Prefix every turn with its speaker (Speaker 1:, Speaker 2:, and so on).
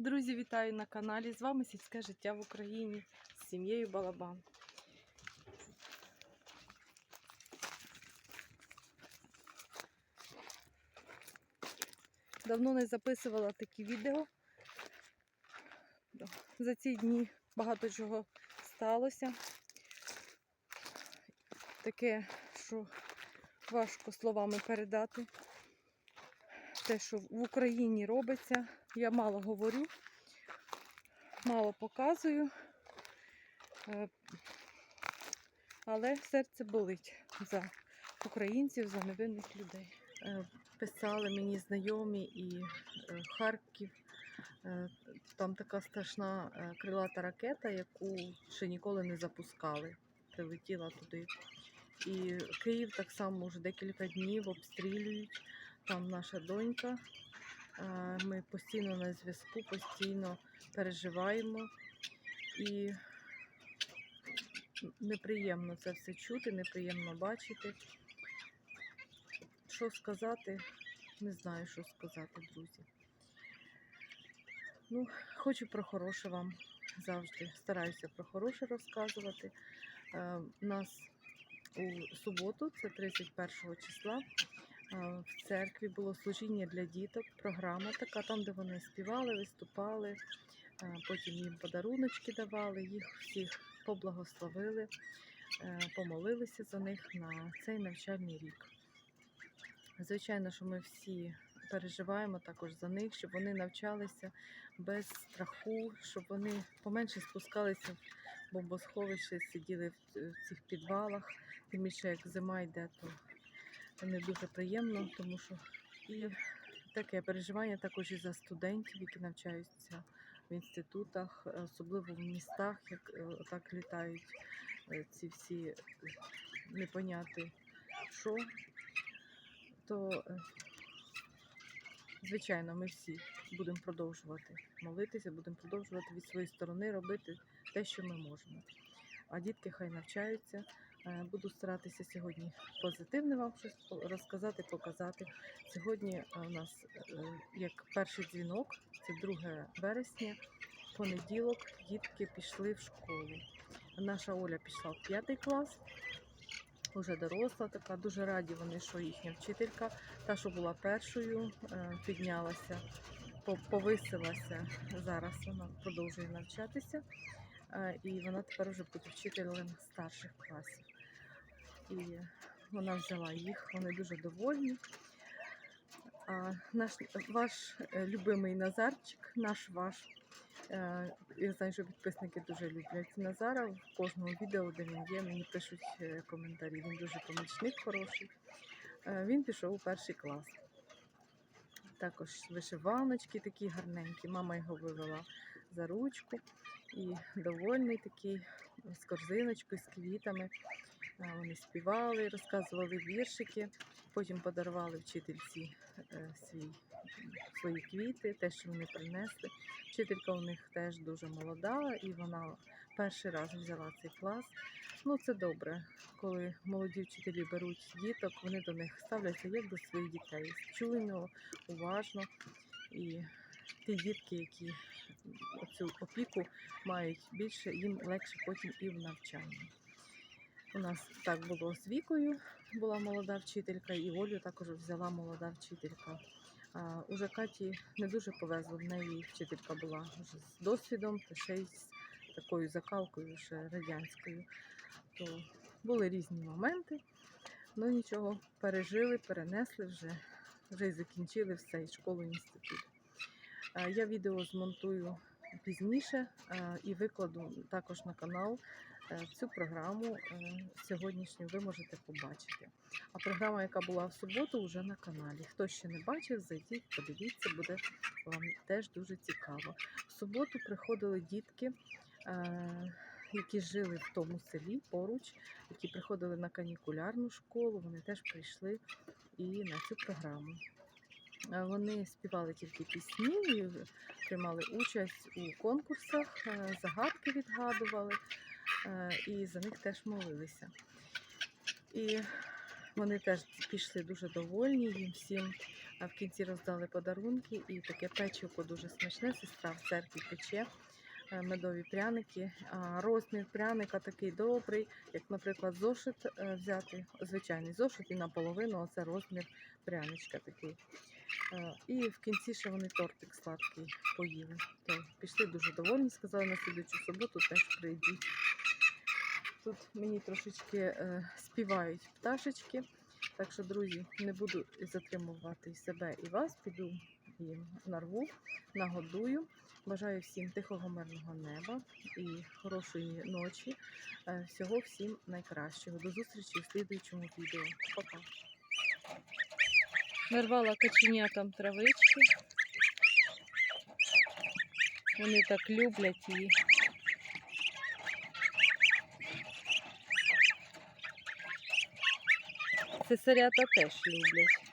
Speaker 1: Друзі, вітаю на каналі. З вами сільське життя в Україні з сім'єю Балабан. Давно не записувала такі відео. За ці дні багато чого сталося. Таке, що важко словами передати. Те, що в Україні робиться, я мало говорю, мало показую, Е, але серце болить за українців, за невинних людей. Е, Писали мені знайомі і е, Харків. Там така страшна крилата ракета, яку ще ніколи не запускали. Прилетіла туди. І Київ так само вже декілька днів обстрілюють. Там наша донька. Ми постійно на зв'язку, постійно переживаємо. І неприємно це все чути, неприємно бачити. Що сказати, не знаю, що сказати, друзі. Ну, хочу про хороше вам завжди. Стараюся про хороше розказувати. Е, У нас у суботу, це 31 числа, в церкві було служіння для діток, програма така, там, де вони співали, виступали, потім їм подаруночки давали, їх всіх поблагословили, е, помолилися за них на цей навчальний рік. Звичайно, що ми всі переживаємо також за них, щоб вони навчалися без страху, щоб вони поменше спускалися в бомбосховище, сиділи в цих підвалах. Тим більше як зима йде, то не дуже приємно, тому що і таке переживання також і за студентів, які навчаються в інститутах, особливо в містах, як е, так літають е, ці всі непоняти що, то е, звичайно ми всі будемо продовжувати молитися, будемо продовжувати від своєї сторони робити те, що ми можемо. А дітки хай навчаються. Е, Буду старатися сьогодні позитивне вам щось розказати, показати. Сьогодні е, у нас е, як перший дзвінок, це 2 вересня, понеділок, дітки пішли в школу. Наша Оля пішла в п'ятий клас, вже доросла така. Дуже раді вони, що їхня вчителька, та, що була першою, піднялася, повисилася. Зараз вона продовжує навчатися. І вона тепер вже буде вчителем старших класів. І вона взяла їх, вони дуже довольні. А наш ваш е, любимий Назарчик, наш ваш. е, Я знаю, що підписники дуже люблять Назара. В кожному відео, де він є, мені пишуть е, коментарі. Він дуже помічник хороший. Він пішов у перший клас. Також вишиваночки такі гарненькі. Мама його вивела за ручку і довольний такий з корзиночкою, з квітами. Вони співали, розказували віршики, потім подарували вчительці е, свій, свої квіти, те, що вони принесли. Вчителька у них теж дуже молода, і вона перший раз взяла цей клас. Ну, це добре, коли молоді вчителі беруть діток, вони до них ставляться як до своїх дітей, чуйно, уважно. І ті дітки, які цю опіку мають більше, їм легше потім і в навчанні. У нас так було з вікою, була молода вчителька, і Олю також взяла молода вчителька. Уже Каті не дуже повезло, в неї вчителька була вже з досвідом, та ще й з такою закалкою ще радянською. То були різні моменти, ну нічого, пережили, перенесли вже, вже й закінчили все, і школу, і інститут. Я відео змонтую пізніше і викладу також на канал. Е, Цю програму е, сьогоднішню ви можете побачити. А програма, яка була в суботу, вже на каналі. Хто ще не бачив, зайдіть, подивіться, буде вам теж дуже цікаво. В суботу приходили дітки, е, які жили в тому селі поруч, які приходили на канікулярну школу. Вони теж прийшли і на цю програму. Вони співали тільки пісні, приймали участь у конкурсах, загадки відгадували і за них теж молилися. І вони теж пішли дуже довольні, їм всім в кінці роздали подарунки і таке печивко дуже смачне. Сестра в церкві пече. е, Медові пряники. А розмір пряника такий добрий, як, наприклад, зошит е, взяти, звичайний зошит і наполовину оце розмір пряничка такий. Е, І в кінці ще вони тортик сладкий поїли. То пішли дуже довольні, сказали на слідчу суботу теж прийдуть. Тут мені трошечки е, співають пташечки. Так що, друзі, не буду затримувати і себе і вас. Піду їм нарву, нагодую. Бажаю всім тихого мирного неба і хорошої ночі. Е, Всього всім найкращого. До зустрічі в слідуючому відео. Пока. Нарвала каченятам травички. Вони так люблять її. Цесарята теж люблять.